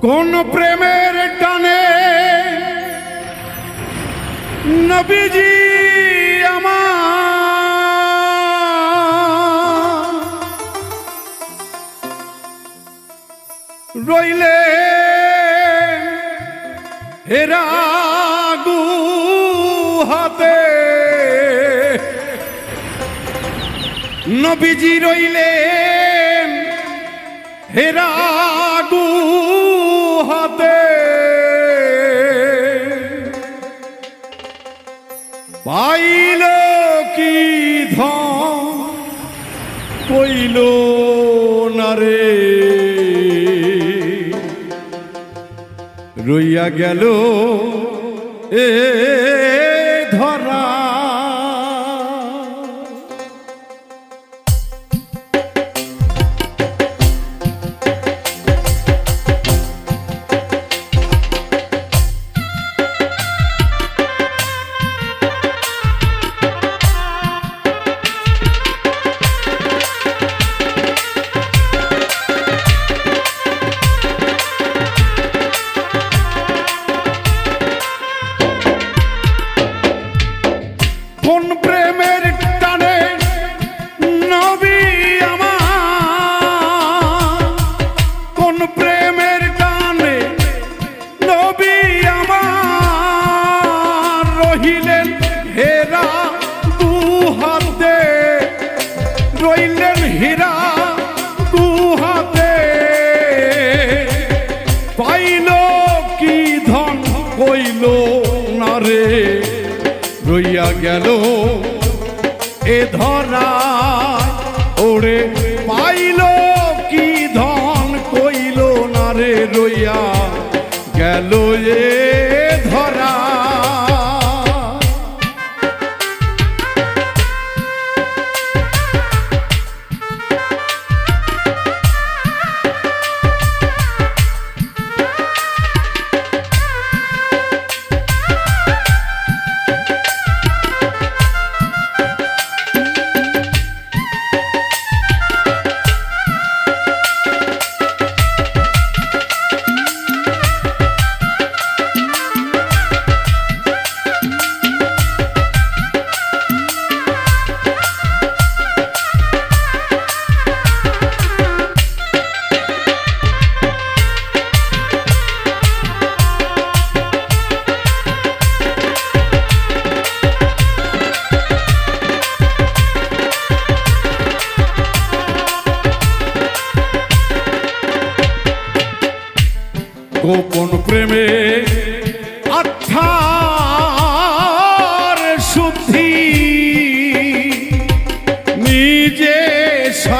কোন প্রেমের টানে? নবীজি আমার রইলে হেরা হাতে। নবীজি রইলেন হেরা কইল না রে। রইয়া গেল এ কোন প্রেমের টানে নবী আমার। কোন প্রেমের টানে নবী আমার। রহিলেন হেরা দুহাতে রইলেন হীরা দুহাতে পাইল গেল। এ ধরা ওরে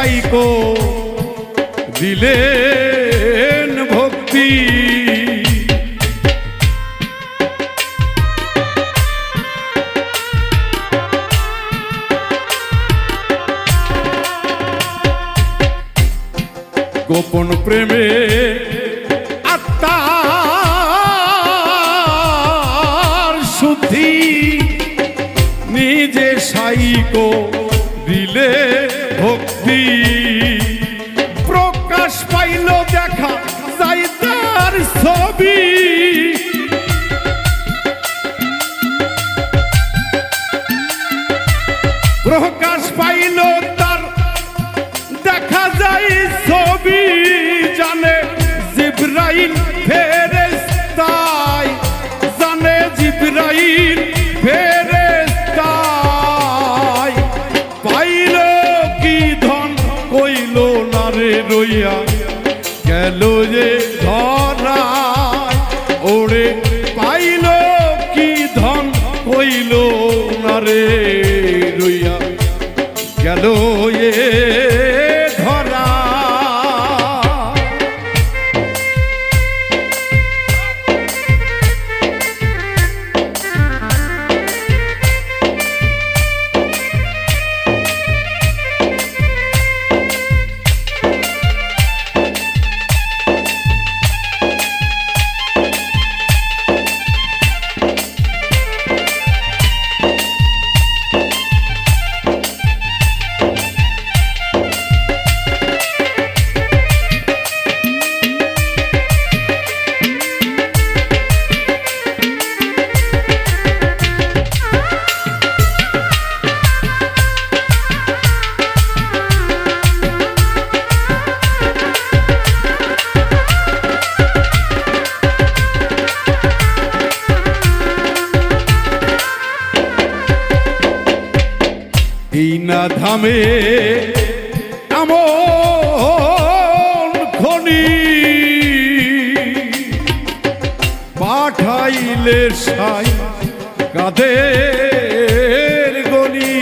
সাইকো দিলেন ভক্তি। গোপন প্রেমে আত্মার শুদ্ধি নিজে সাইকো ছবি প্রকাশ পাইল তার, দেখা যায় ছবি জানে, জিব্রাইল ফেরেস্তাই জানে, জিব্রাইল ফেরেস্তাই পাইল কি ধন, কইল না রে রইয়া, গেল যে গেল থামে এমন খনি পাঠাইলে সাই কাদের গনি।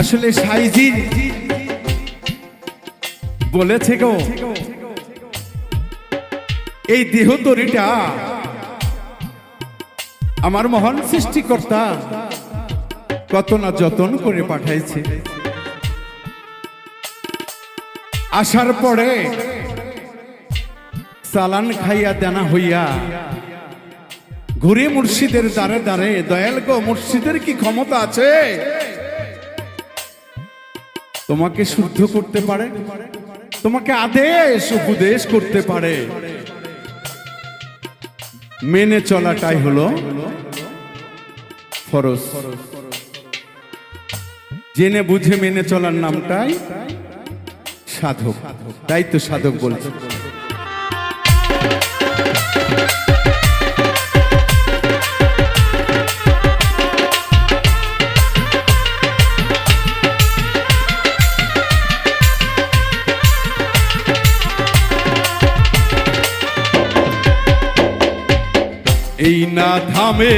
আসলে সাইজি বলেছে গো এই দেহ তরিটা আমার মহান সৃষ্টিকর্তা, কত না যতন করে পাঠাইছে। আসার পরে চালান খাইয়া দেনা হইয়া ঘুরে মুর্শিদের দ্বারে দ্বারে, দয়াল গো, মুর্শিদের কি ক্ষমতা আছে? তোমাকে শুদ্ধ করতে পারে, তোমাকে আদেশ, উপদেশ করতে পারে। মেনে চলাটাই হলো ফরজ। জেনে বুঝে মেনে চলার নামটাই সাধক। তাই তো সাধক বলছে। না থামে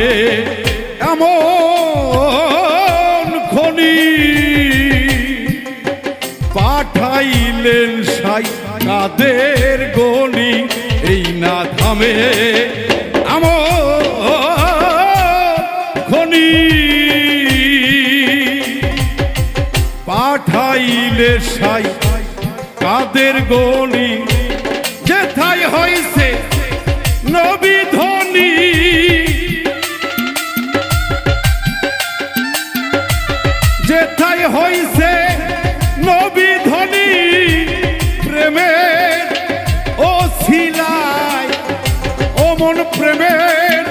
এমন খনি। পাঠাইলেন সাই কাদের গনি, এই না থামে এমন খনি। পাঠাইলে সাই কাদের গনি যেথায় হইছে? নবী ধনী। যেথায় হইছে নবী ধনী, প্রেমের ও শিলায় ও মন প্রেমের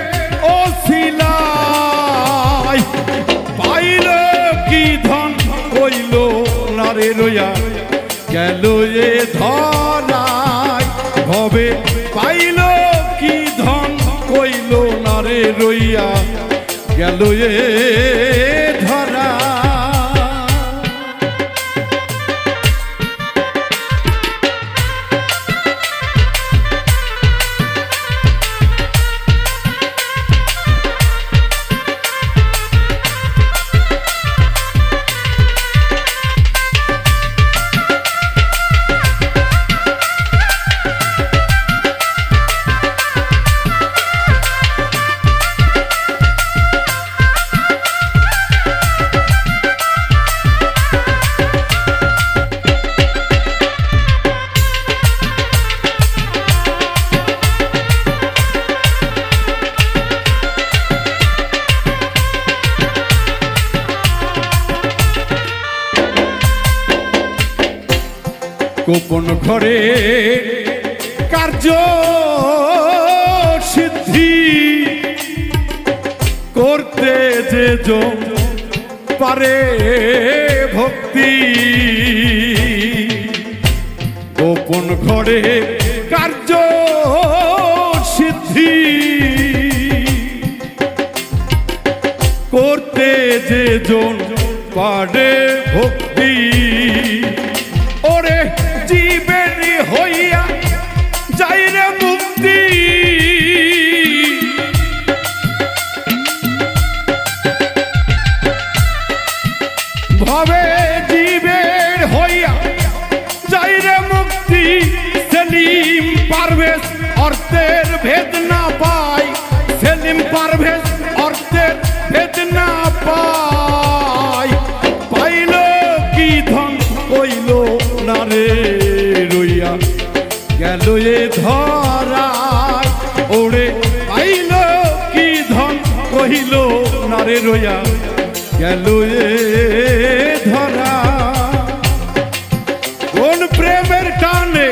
কি ধন, কইল নারে রইয়া গেল এ রইয়া গেল এ গোপন ঘরে কার্য সিদ্ধি করতে যে জন পারে ভক্তি। গোপন ঘরে কার্য সিদ্ধি করতে যে জন পারে না রে রইয়া গেল ধরা। কোন প্রেমের টানে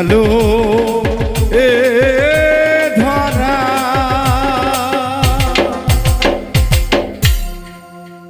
গেল